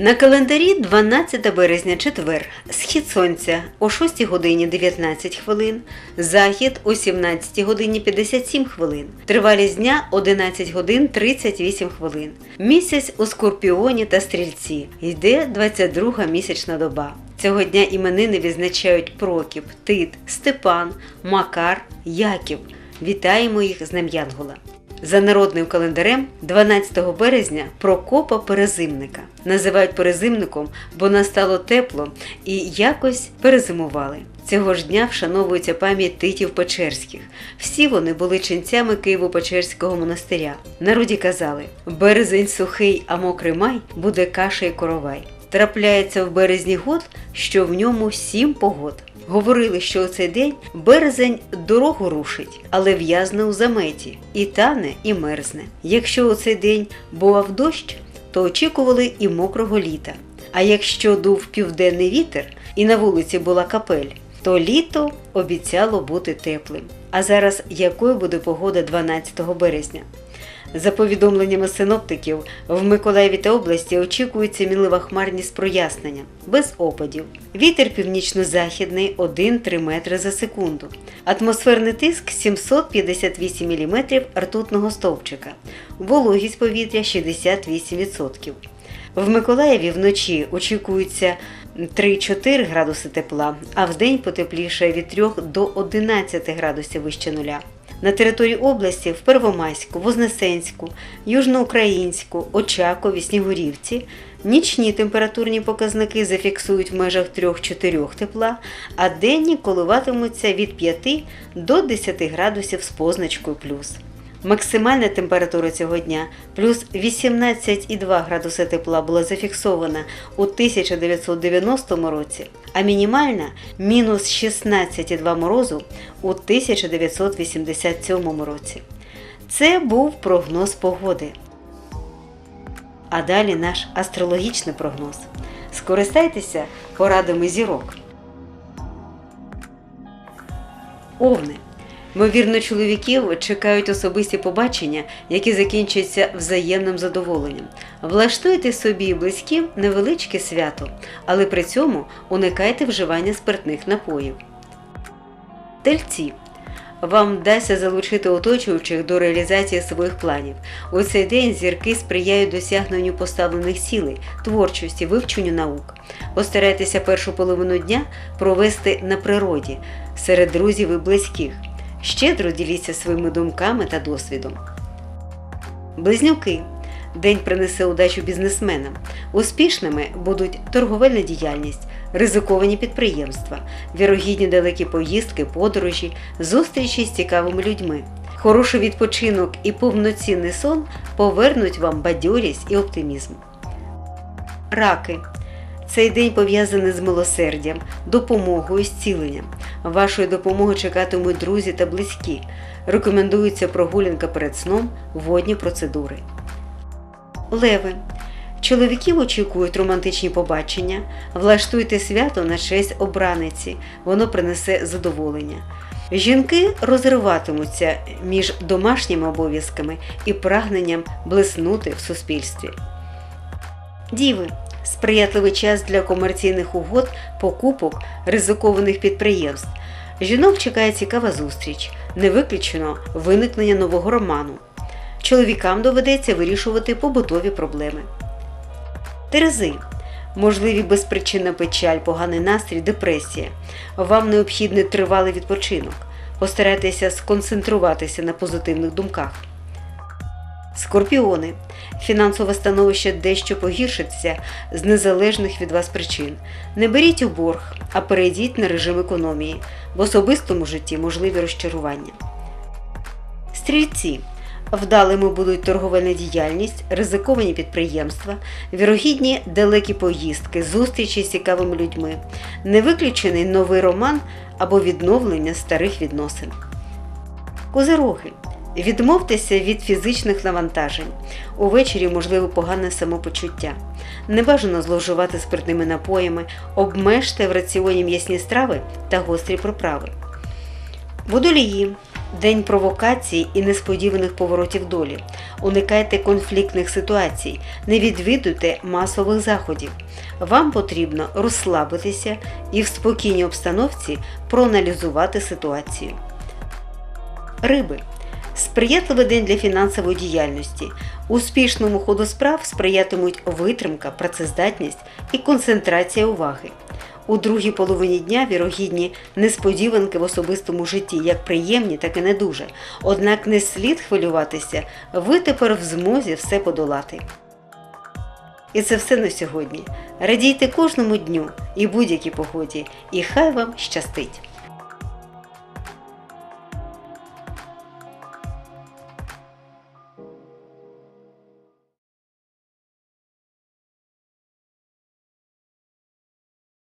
На календарі 12 березня четвер. Схід сонця о 6 годині 19 хвилин, захід о 17 годині 57 хвилин. Тривалість дня 11 годин 38 хвилин. Місяць у Скорпіоні та Стрільці. Йде 22 місячна доба. Цього дня іменини відзначають Прокіп, Тит, Степан, Макар, Яків. Вітаємо їх з Днем Янгола. За народним календарем 12 березня Прокопа Перезимника. Називають перезимником, бо настало тепло і якось перезимували. Цього ж дня вшановується пам'ять титів Печерських. Всі вони були ченцями Києво-Печерського монастиря. Народі казали: березень сухий, а мокрий май буде каша й коровай. Трапляється в березні год, що в ньому сім погод. Говорили, що у цей день березень дорогу рушить, але в'язне у заметі, і тане, і мерзне. Якщо у цей день бував дощ, то очікували і мокрого літа. А якщо дув південний вітер і на вулиці була капель, то літо обіцяло бути теплим. А зараз якою буде погода 12 березня? За повідомленнями синоптиків, в Миколаєві та області очікується мінлива хмарність з проясненням, без опадів. Вітер північно-західний 1-3 метри за секунду. Атмосферний тиск 758 мм ртутного стовпчика. Вологість повітря 68%. В Миколаєві вночі очікується 3-4 градуси тепла, а вдень потепліше від 3 до 11 градусів вище нуля. На території області в Первомайську, Вознесенську, Южноукраїнську, Очакові, Снігурівці нічні температурні показники зафіксують в межах 3-4 тепла, а денні коливатимуться від 5 до 10 градусів з позначкою плюс. Максимальна температура цього дня плюс 18,2 градуси тепла була зафіксована у 1990 році, а мінімальна мінус 16,2 морозу у 1987 році. Це був прогноз погоди. А далі наш астрологічний прогноз. Скористайтеся порадами зірок. Овни. Ймовірно, чоловіків чекають особисті побачення, які закінчаться взаємним задоволенням. Влаштуйте собі і близьким невеличке свято, але при цьому уникайте вживання спиртних напоїв. Тельці. Вам вдасться залучити оточуючих до реалізації своїх планів. У цей день зірки сприяють досягненню поставлених цілей, творчості, вивченню наук. Постарайтеся першу половину дня провести на природі серед друзів і близьких. Щедро діліться своїми думками та досвідом. Близнюки. День принесе удачу бізнесменам. Успішними будуть торговельна діяльність, ризиковані підприємства, вірогідні далекі поїздки, подорожі, зустрічі з цікавими людьми. Хороший відпочинок і повноцінний сон повернуть вам бадьорість і оптимізм. Раки. Цей день пов'язаний з милосердям, допомогою, зціленням. Вашої допомоги чекатимуть друзі та близькі. Рекомендується прогулянка перед сном, водні процедури. Леви. Чоловіків очікують романтичні побачення. Влаштуйте свято на честь обраниці, воно принесе задоволення. Жінки розриватимуться між домашніми обов'язками і прагненням блиснути в суспільстві. Діви сприятливий час для комерційних угод, покупок, ризикованих підприємств. Жінок чекає цікава зустріч, не виключено виникнення нового роману. Чоловікам доведеться вирішувати побутові проблеми. Терези. Можливі безпричинна печаль, поганий настрій, депресія. Вам необхідний тривалий відпочинок. Постарайтеся сконцентруватися на позитивних думках. Скорпіони. Фінансове становище дещо погіршиться з незалежних від вас причин. Не беріть у борг, а перейдіть на режим економії. В особистому житті можливі розчарування. Стрільці. Вдалими будуть торговельна діяльність, ризиковані підприємства, вірогідні далекі поїздки, зустрічі з цікавими людьми, не виключений новий роман або відновлення старих відносин. Козироги. Відмовтеся від фізичних навантажень. Увечері можливо погане самопочуття. Небажано зловживати спиртними напоями, обмежте в раціоні м'ясні страви та гострі приправи. Водолії. День провокацій і несподіваних поворотів долі. Уникайте конфліктних ситуацій, не відвідуйте масових заходів. Вам потрібно розслабитися і в спокійній обстановці проаналізувати ситуацію. Риби. Сприятливий день для фінансової діяльності. Успішному ходу справ сприятимуть витримка, працездатність і концентрація уваги. У другій половині дня вірогідні несподіванки в особистому житті, як приємні, так і не дуже. Однак не слід хвилюватися, ви тепер в змозі все подолати. І це все на сьогодні. Радійте кожному дню і будь-якій погоді, і хай вам щастить!